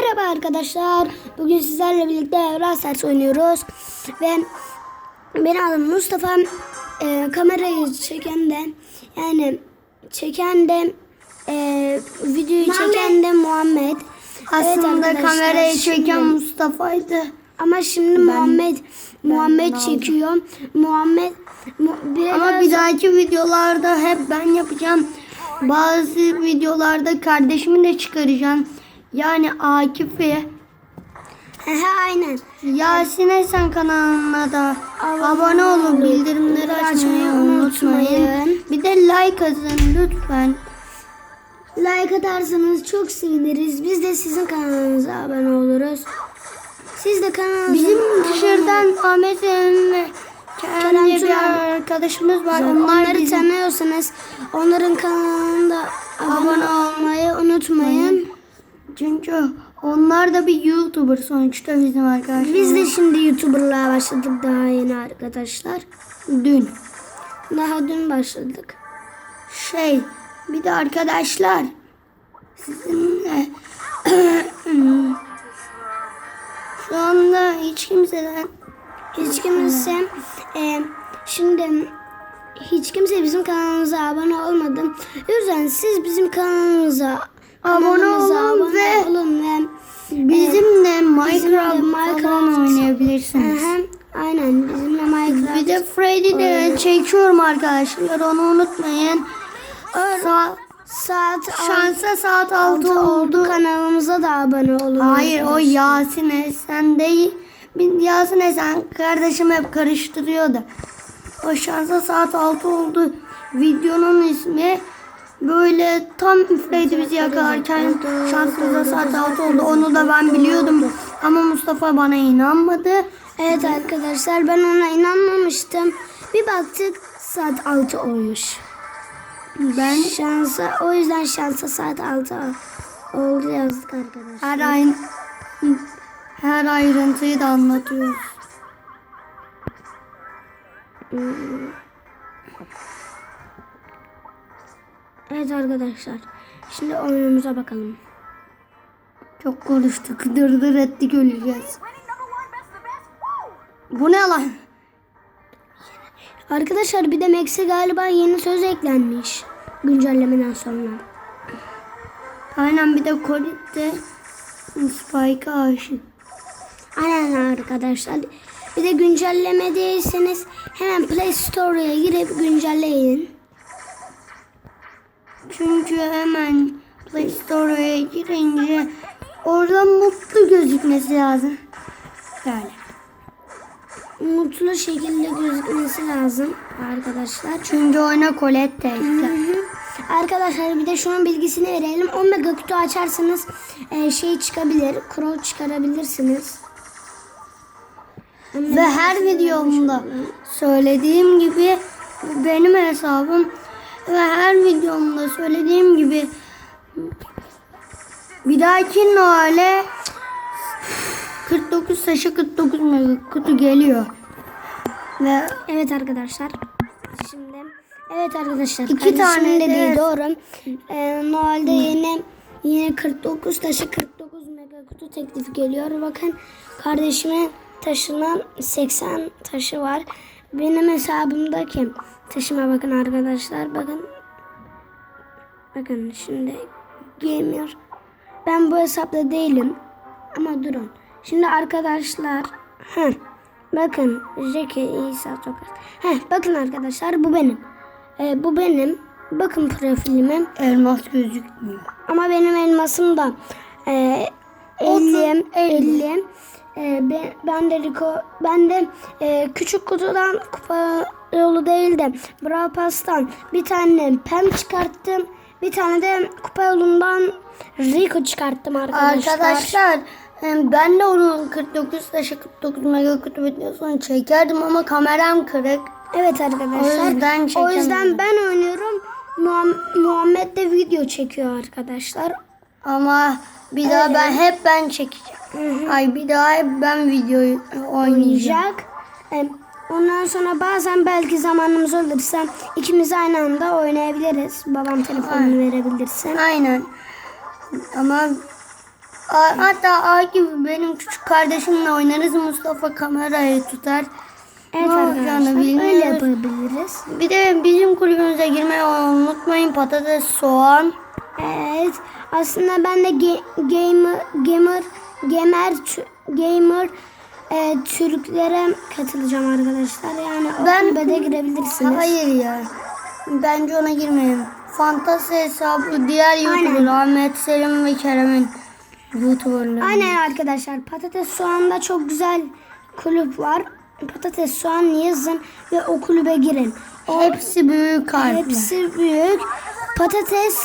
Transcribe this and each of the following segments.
Merhaba arkadaşlar. Bugün sizlerle birlikte Rasters oynuyoruz. Ve benim adım Mustafa. Ee, kamerayı çeken de yani çeken de e, videoyu çeken de Muhammed. Aslında arkadaşlar, kamerayı çeken Mustafa'ydı. ama şimdi Muhammed Muhammed çekiyor. Muhammed mu, Ama bir dahaki videolarda hep ben yapacağım. Bazı videolarda kardeşimi de çıkaracağım. Yani Akif'i, He, aynen. Yasin Esen kanalına da Abone olun. Bildirimleri açmayı unutmayın. Bir de like atın lütfen. Like atarsanız çok seviniriz. Biz de sizin kanalınıza abone oluruz. Siz de kanalımıza Bizim dışarıdan Ahmet Emin Kerem kendi bir arkadaşımız var. Onlar Onları bizim tanıyorsanız onların kanalında abone olmayı unutmayın. Çünkü onlar da bir YouTuber sonuçta bizim arkadaşlar. Biz de şimdi YouTuber'lığa başladık daha yeni arkadaşlar. dün Daha dün başladık. şey bir de arkadaşlar sizinle şu anda hiç kimseden Hiç kimse e, şimdi hiç kimse bizim kanalımıza abone olmadı. Yüzden siz bizim kanalımıza Abone olun ve olun ve bizimle Minecraft, Minecraft- oynayabilirsiniz. Aha, aynen bizimle Minecraft. Bir de Freddy de çekiyorum arkadaşlar onu unutmayın. Sa- saat şansa saat 6 6 oldu. Kanalımıza da abone olun. Hayır o. Yasin Esen değil. Yasin Esen kardeşim hep karıştırıyordu. O şansa saat 6 oldu. Videonun ismi böyle tam Freddy bizi yakalarken şansımıza saat 6 oldu. Onu da ben biliyordum. Ama Mustafa bana inanmadı. Evet arkadaşlar ben ona inanmamıştım. Bir baktık saat 6 olmuş. Ben Şansa o yüzden şansa saat 6 oldu yazdık arkadaşlar. her ay her ayrıntıyı da anlatıyoruz. Evet arkadaşlar. Şimdi oyunumuza bakalım. Çok konuştuk. Dırdır ettik öleceğiz. Bu ne lan? Arkadaşlar bir de Max'e galiba yeni söz eklenmiş. Güncellemeden sonra. Aynen bir de Colin'de Spike'a aşık. Aynen arkadaşlar. Bir de güncelleme değilseniz hemen Play Store'ya girip güncelleyin. Çünkü hemen Play Store'a girince orada mutlu gözükmesi lazım. Böyle. Mutlu şekilde gözükmesi lazım arkadaşlar. Çünkü oyuna Colette de ekle. Arkadaşlar bir de şunun bilgisini verelim. 10 mega kutu açarsanız e, şey çıkabilir. Crow çıkarabilirsiniz. Ve her videomda söylediğim gibi benim hesabım ve her videomda söylediğim gibi bir dahaki Noel'e 49 taşı 49 mega kutu geliyor. Ve Evet arkadaşlar. Şimdi evet arkadaşlar. İki tane de- doğru. Ee, Noel'de yine yine 49 taşı 49 mega kutu teklifi geliyor. Bakın kardeşimin taşına 80 taşı var. Benim hesabımdaki taşıma bakın arkadaşlar. Bakın. Bakın şimdi gamer. Ben bu hesapta değilim. Ama durun. Şimdi arkadaşlar. Heh. Bakın Jackie İsa Sokak. Heh, bakın arkadaşlar bu benim. Ee, bu benim. Bakın profilime. elmas gözükmüyor. Ama benim elmasım da e, 50 50. E, ben, ben de Rico, ben de e, küçük kutudan kupa yolu değil de Brawl Pass'tan bir tane Pem çıkarttım. Bir tane de kupa yolundan Rico çıkarttım arkadaşlar. Arkadaşlar ben de onun 49 taşı 49 mega kutu videosunu çekerdim ama kameram kırık. Evet arkadaşlar. O yüzden o yüzden ben oynuyorum. Muham- Muhammed de video çekiyor arkadaşlar. Ama bir daha ben hep ben çekeceğim. Ay bir daha hep ben videoyu oynayacağım. oynayacak. Ondan sonra bazen belki zamanımız olursa ikimiz aynı anda oynayabiliriz. Babam telefonunu verebilirse. Aynen. Ama A- Hatta Akif benim küçük kardeşimle oynarız. Mustafa kamerayı tutar. Evet Ne arkadaşlar öyle yapabiliriz. Bir de bizim kulübümüze girmeyi unutmayın. Patates, soğan. Evet. Aslında ben de ge- gamer gamer gamer gamer e, Türklere katılacağım arkadaşlar. Yani Ben- kulübe de girebilirsiniz. Hayır ya. Bence ona girmeyin. Fantasi hesabı diğer YouTuber Ahmet Selim ve Kerem'in YouTuberları. Aynen arkadaşlar. Patates soğanda çok güzel kulüp var. Patates soğan yazın ve o kulübe girin. O Hepsi büyük harfler. hepsi büyük. Patates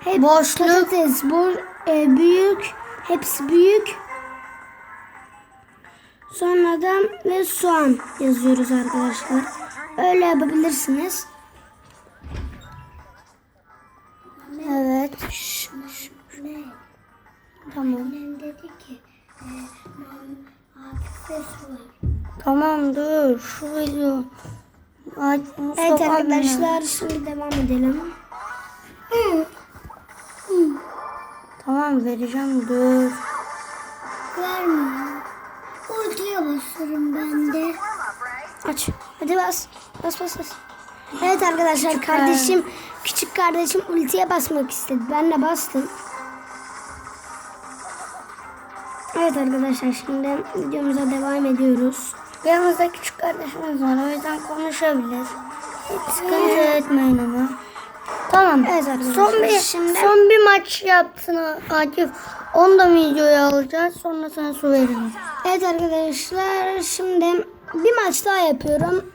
hep Boşluk. patates bu e, büyük. Hepsi büyük. Sonradan ve soğan yazıyoruz arkadaşlar. Öyle yapabilirsiniz. Evet. Tamam. Tamam dur. Şu video. Ay, Evet arkadaşlar şimdi devam edelim. Tamam vereceğim dur. Vermiyor. Ultiye basarım ben de. Aç. Hadi bas. Bas bas bas. Evet arkadaşlar kardeşim küçük kardeşim ultiye basmak istedi. Ben de bastım. Evet arkadaşlar şimdi videomuza devam ediyoruz. Yanımızda küçük kardeşimiz var. O yüzden konuşabilir. Hiç sıkıntı etmeyin ama. Tamam. Evet arkadaşlar, Son bir, şimdi- son bir maç yapsın Akif. Onu da videoya alacağız. Sonra sana su veririz. Evet arkadaşlar şimdi bir maç daha yapıyorum.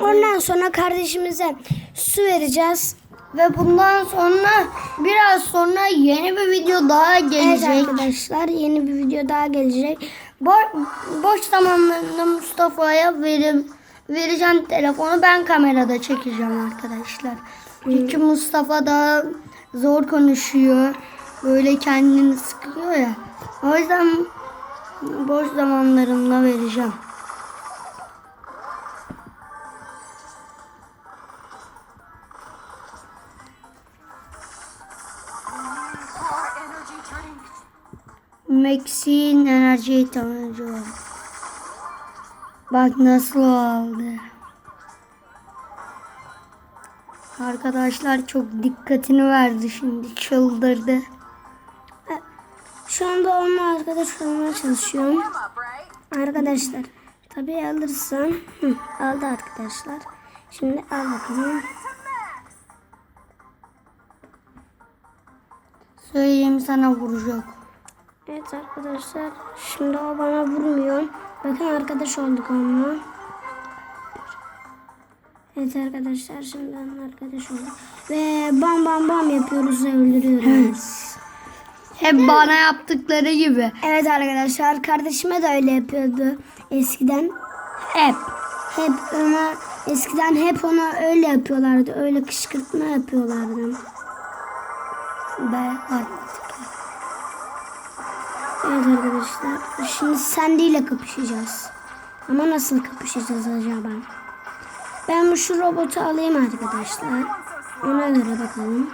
Ondan sonra kardeşimize su vereceğiz. Ve bundan sonra biraz sonra yeni bir video daha Evet gelecek. arkadaşlar yeni bir video daha gelecek. Bo- boş zamanlarında Mustafa'ya verip vereceğim telefonu ben kamerada çekeceğim arkadaşlar. Çünkü Mustafa daha zor konuşuyor. Böyle kendini sıkıyor ya. O yüzden boş zamanlarımda vereceğim. Max'in enerji var. Bak nasıl oldu. Arkadaşlar çok dikkatini verdi şimdi çıldırdı. Şu anda onunla arkadaş olmaya çalışıyorum. Arkadaşlar tabii alırsam Hı, aldı arkadaşlar. Şimdi al bakalım. Söyleyeyim sana vuracak. Evet arkadaşlar şimdi o bana vurmuyor. Bakın arkadaş olduk onunla. Evet arkadaşlar şimdi onunla arkadaş olduk. Ve bam bam bam yapıyoruz ve öldürüyoruz. Hep bana yaptıkları gibi. Evet arkadaşlar kardeşime de öyle yapıyordu eskiden. Hep. Hep ona eskiden hep ona öyle yapıyorlardı. Öyle kışkırtma yapıyorlardı. Be artık. Evet arkadaşlar. Şimdi Sandy ile kapışacağız. Ama nasıl kapışacağız acaba? Ben şu robotu alayım arkadaşlar. Ona göre bakalım.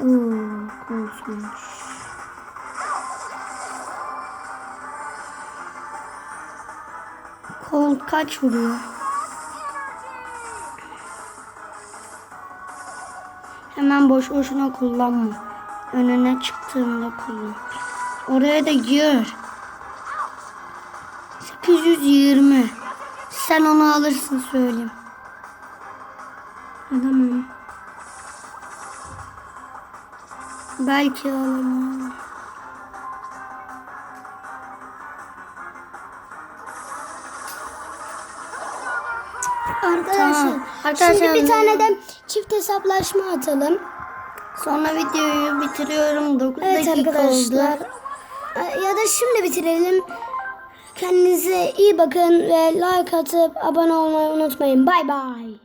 Oo, korkunç. Kol kaç vuruyor? Hemen boş boşuna kullanma. Önüne çıktığında kullan. Oraya da gir. 820. Sen onu alırsın söyleyeyim. Belki alamam. Arkadaşlar, Tamam. Arkadaşlar- şimdi bir tane de çift hesaplaşma atalım. Sonra videoyu bitiriyorum. 9 Evet dakika arkadaşlar. oldu. Ya da şimdi bitirelim. Kendinize iyi bakın ve like atıp abone olmayı unutmayın. Bay bay.